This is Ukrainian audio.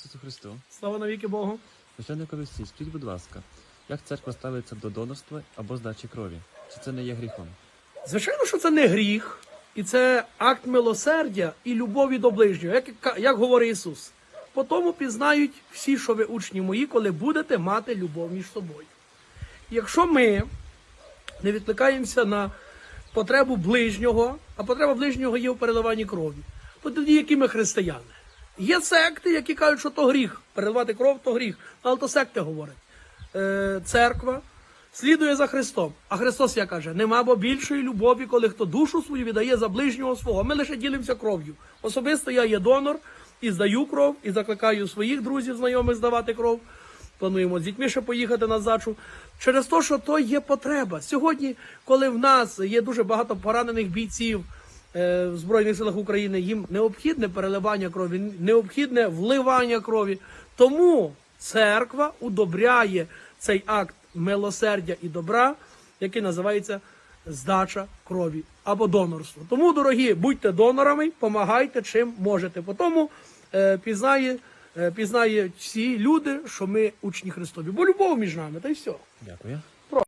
Ісусу Христу, Слава навіки Богу. священникові всі, скажіть, будь ласка, як церква ставиться до донорства або здачі крові? Чи це не є гріхом? Звичайно, що це не гріх, і це акт милосердя і любові до ближнього, як, як говорить Ісус. По тому пізнають всі, що ви учні мої, коли будете мати любов між собою. Якщо ми не відкликаємося на потребу ближнього, а потреба ближнього є в переливанні крові, то тоді які ми християни? Є секти, які кажуть, що то гріх. Переливати кров то гріх. Але то секти говорять. Е, церква слідує за Христом. А Христос як каже: нема бо більшої любові, коли хто душу свою віддає за ближнього свого. Ми лише ділимося кров'ю. Особисто я є донор і здаю кров, і закликаю своїх друзів, знайомих здавати кров. Плануємо з дітьми ще поїхати на здачу. Через те, що то є потреба. Сьогодні, коли в нас є дуже багато поранених бійців в Збройних силах України, їм необхідне переливання крові, необхідне вливання крові. Тому церква удобряє цей акт милосердя і добра, який називається здача крові або донорство. Тому, дорогі, будьте донорами, помагайте чим можете. По тому е, пізнає, е, пізнають всі люди, що ми учні Христові. Бо любов між нами, та й все. Дякую.